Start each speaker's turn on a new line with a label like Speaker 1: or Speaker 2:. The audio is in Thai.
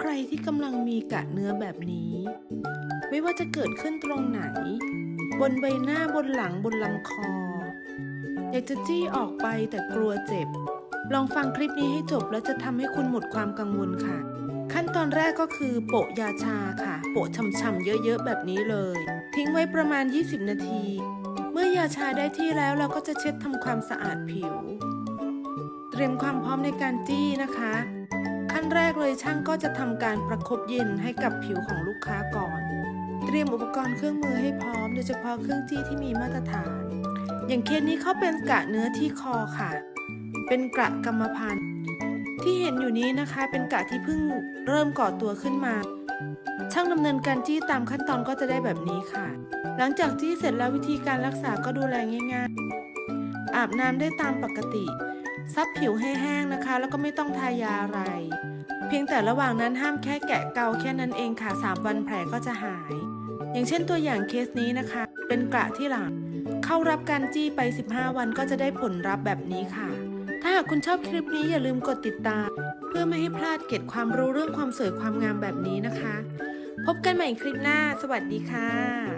Speaker 1: ใครที่กำลังมีกะเนื้อแบบนี้ ไม่ว่าจะเกิดขึ้นตรงไหน บนใบหน้าบนหลังบนลำคอ อยากจะจี้ออกไปแต่กลัวเจ็บ ลองฟังคลิปนี้ให้จบแล้วจะทำให้คุณหมดความกังวลค่ะ ขั้นตอนแรกก็คือโปะยาชาค่ะ โปะช่ำๆเยอะๆแบบนี้เลย ทิ้งไว้ประมาณ 20 นาที เมื่อยาชาได้ที่แล้วเราก็จะเช็ดทำความสะอาดผิว เตรียมความพร้อมในการจี้นะคะ นแรกเลยช่างก็จะทำการประคบเย็นให้กับผิวของลูกค้าก่อน เตรียมอุปกรณ์เครื่องมือให้พร้อมโดยเฉพาะเครื่องจี้ที่มีมาตรฐาน อย่างเคสนี้เขาเป็นกระเนื้อที่คอค่ะ เป็นกระกรรมพันธุ์ ที่เห็นอยู่นี้นะคะเป็นกระที่เพิ่งเริ่มก่อตัวขึ้นมา ช่างดำเนินการจี้ตามขั้นตอนก็จะได้แบบนี้ค่ะ หลังจากจี้เสร็จแล้ววิธีการรักษาก็ดูแลง่าย ๆ อาบน้ำได้ตามปกติ ซับผิวให้แห้งนะคะ แล้วก็ไม่ต้องทายาอะไร เพียงแต่ระหว่างนั้นห้ามแค่แกะเกาแค่นั้นเองค่ะ 3 วันแผลก็จะหาย อย่างเช่นตัวอย่างเคสนี้นะคะ เป็นกระที่หลัง เข้ารับการจี้ไป 15 วันก็จะได้ผลลัพธ์แบบนี้ค่ะ ถ้าหากคุณชอบคลิปนี้อย่าลืมกดติดตาม เพื่อไม่ให้พลาดเก็ดความรู้เรื่องความสวยความงามแบบนี้นะคะ พบกันใหม่คลิปหน้า สวัสดีค่ะ